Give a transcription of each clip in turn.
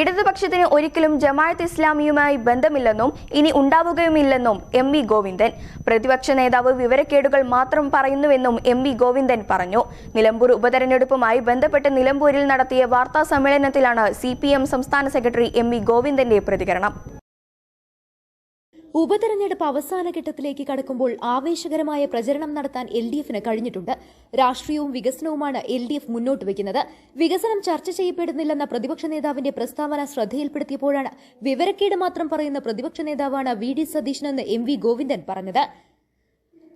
ഇടതുപക്ഷത്തിന് ഒരിക്കലും ജമാഅത്ത് ഇസ്ലാമിയുമായി ബന്ധമില്ലെന്നും ഇനി ഉണ്ടാവുകയുമില്ലെന്നും എം വി ഗോവിന്ദൻ. പ്രതിപക്ഷ നേതാവ് വിവരക്കേടുകൾ മാത്രം പറയുന്നുവെന്നും എം വി ഗോവിന്ദൻ പറഞ്ഞു. നിലമ്പൂർ ഉപതെരഞ്ഞെടുപ്പുമായി ബന്ധപ്പെട്ട് നിലമ്പൂരിൽ നടത്തിയ വാർത്താ സമ്മേളനത്തിലാണ് സി സംസ്ഥാന സെക്രട്ടറി എം വി ഗോവിന്ദന്റെ പ്രതികരണം. ഉപതെരഞ്ഞെടുപ്പ് അവസാന ഘട്ടത്തിലേക്ക് കടക്കുമ്പോൾ ആവേശകരമായ പ്രചരണം നടത്താൻ എൽ ഡി എഫിന് കഴിഞ്ഞിട്ടുണ്ട്. രാഷ്ട്രീയവും വികസനവുമാണ് എൽ ഡി എഫ് മുന്നോട്ട് വയ്ക്കുന്നത്. വികസനം ചർച്ച ചെയ്യപ്പെടുന്നില്ലെന്ന പ്രതിപക്ഷ നേതാവിന്റെ പ്രസ്താവന ശ്രദ്ധയിൽപ്പെടുത്തിയപ്പോഴാണ് വിവരക്കേട് മാത്രം പറയുന്ന പ്രതിപക്ഷ നേതാവാണ് വി ഡി സതീശനെന്ന് എം വി ഗോവിന്ദൻ പറഞ്ഞത്.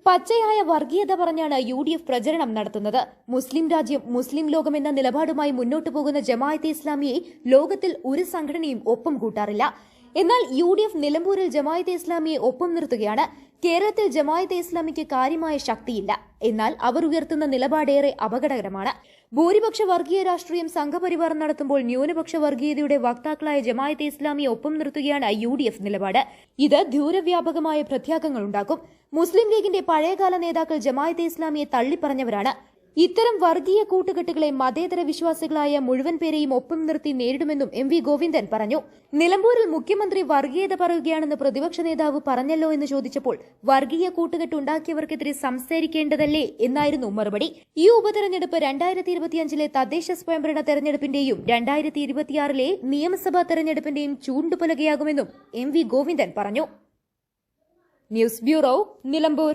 പച്ചയായ വർഗീയത പറഞ്ഞാണ് യു ഡി എഫ് പ്രചരണം നടത്തുന്നത്. മുസ്ലിം രാജ്യം മുസ്ലിം ലോകം എന്ന നിലപാടുമായി മുന്നോട്ടു പോകുന്ന ജമായത്തെ ഇസ്ലാമിയെ ലോകത്തിൽ ഒരു സംഘടനയും ഒപ്പം കൂട്ടാറില്ല. എന്നാൽ യു ഡി എഫ് നിലമ്പൂരിൽ ജമായത്തെ ഇസ്ലാമിയെ ഒപ്പം നിർത്തുകയാണ്. കേരളത്തിൽ ജമായത്തെ ഇസ്ലാമിക്ക് കാര്യമായ ശക്തിയില്ല. എന്നാൽ അവർ ഉയർത്തുന്ന നിലപാടേറെ അപകടകരമാണ്. ഭൂരിപക്ഷ വർഗീയ രാഷ്ട്രീയം സംഘപരിവാർ നടത്തുമ്പോൾ ന്യൂനപക്ഷ വർഗീയതയുടെ വക്താക്കളായ ജമായത്തെ ഇസ്ലാമിയെ ഒപ്പം നിർത്തുകയാണ് യു ഡി എഫ് നിലപാട്. ഇത് ദൂരവ്യാപകമായ പ്രത്യാഘങ്ങൾ ഉണ്ടാക്കും. മുസ്ലിം ലീഗിന്റെ പഴയകാല നേതാക്കൾ ജമായത്തെ ഇസ്ലാമിയെ തള്ളിപ്പറഞ്ഞവരാണ്. ഇത്തരം വർഗീയ കൂട്ടുകെട്ടുകളെ മതേതര വിശ്വാസികളായ മുഴുവൻ പേരെയും ഒപ്പം നിർത്തി നേരിടുമെന്നും എം വി ഗോവിന്ദൻ പറഞ്ഞു. നിലമ്പൂരിൽ മുഖ്യമന്ത്രി വർഗീയത പറയുകയാണെന്ന് പ്രതിപക്ഷ നേതാവ് പറഞ്ഞല്ലോ എന്ന് ചോദിച്ചപ്പോൾ വർഗീയ കൂട്ടുകെട്ടുണ്ടാക്കിയവർക്കെതിരെ സംസാരിക്കേണ്ടതല്ലേ എന്നായിരുന്നു മറുപടി. ഈ ഉപതെരഞ്ഞെടുപ്പ് രണ്ടായിരത്തി ഇരുപത്തിയഞ്ചിലെ തദ്ദേശ സ്വയംഭരണ തെരഞ്ഞെടുപ്പിന്റെയും രണ്ടായിരത്തി ഇരുപത്തിയാറിലെ നിയമസഭാ തെരഞ്ഞെടുപ്പിന്റെയും ചൂണ്ടുപലകയാകുമെന്നും എം വി ഗോവിന്ദൻ പറഞ്ഞു. News bureau Nilambur.